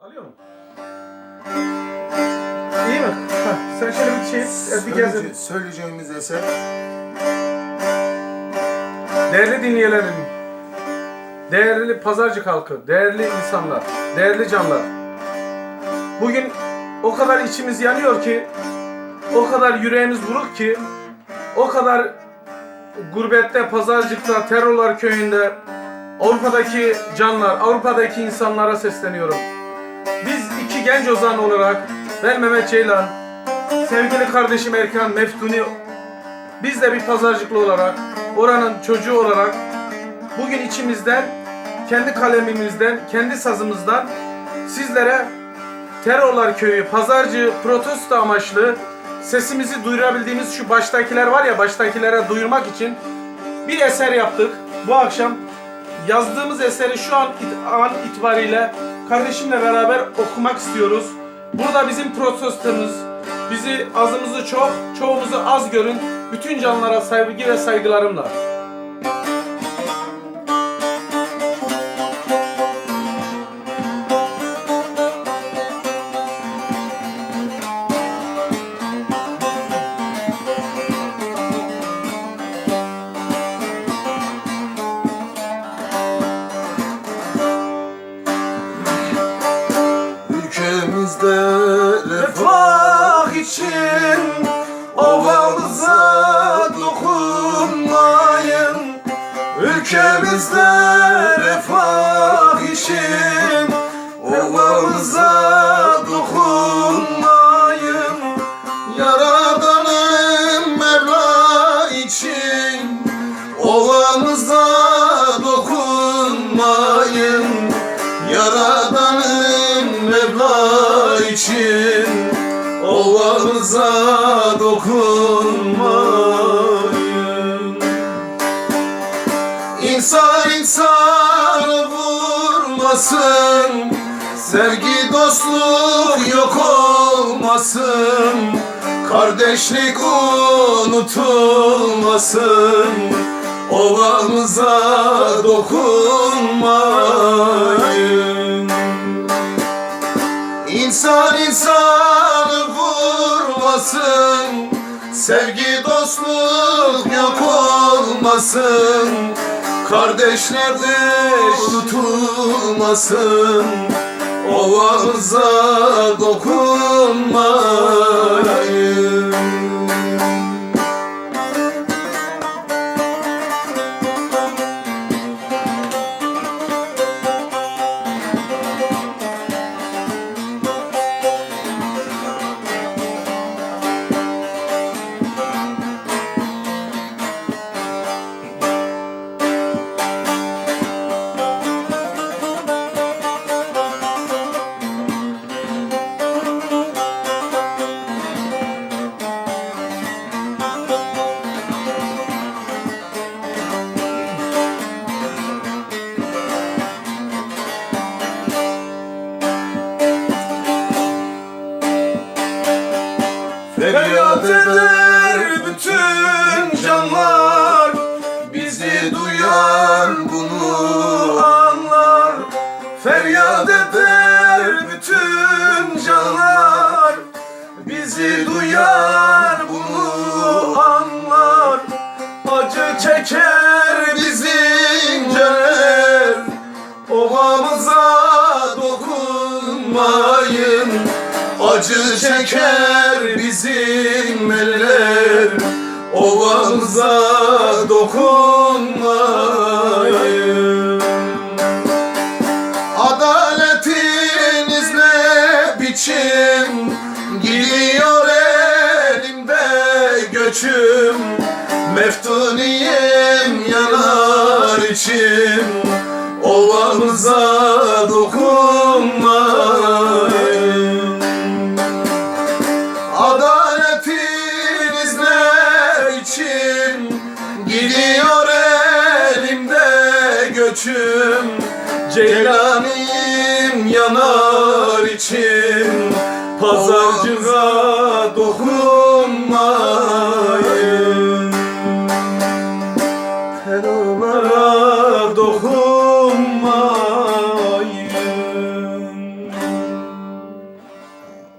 Alıyor mu? İyi mi? Heh, sen şöyle bir şey e, bir. Söyleyece- söyleyeceğimiz eser Değerli dinleyicilerim, değerli pazarcık halkı, değerli insanlar, değerli canlar. Bugün o kadar içimiz yanıyor ki, o kadar yüreğimiz buruk ki, o kadar gurbette, pazarcıkta, terörler köyünde, Avrupa'daki canlar, Avrupa'daki insanlara sesleniyorum. Biz iki genç ozan olarak, ben Mehmet Ceylan, sevgili kardeşim Erkan Meftuni biz de bir pazarcıklı olarak, oranın çocuğu olarak bugün içimizden, kendi kalemimizden, kendi sazımızdan sizlere Terörler Köyü pazarcı protesto amaçlı sesimizi duyurabildiğimiz şu baştakiler var ya baştakilere duyurmak için bir eser yaptık. Bu akşam yazdığımız eseri şu an, it- an itibariyle kardeşimle beraber okumak istiyoruz. Burada bizim protestomuz, bizi azımızı çok, çoğumuzu az görün. Bütün canlara sevgi ve saygılarımla. İçin ovamıza dokunmayın. Ülkemizde refah için ovamıza dokunmayın. Yaradanım Mevla için ovamıza dokunmayın. Yaradanım Mevla için ovamıza dokunmayın. İnsan insanı vurmasın Sevgi dostluk yok olmasın Kardeşlik unutulmasın. Ovamıza dokunmayın. İnsan insanı vurmasın Sevgi dostluk yok olmasın Kardeşler unutulmasın Ovamıza dokunmayın Feryat eder bütün canlar Bizi duyan bunu anlar. Feryat eder bütün canlar Bizi duyar Acı çeker bizim eller. Ovamıza dokunmayın ne için Gidiyor elimde göçüm. Ceylanim yanar için Pazarcığa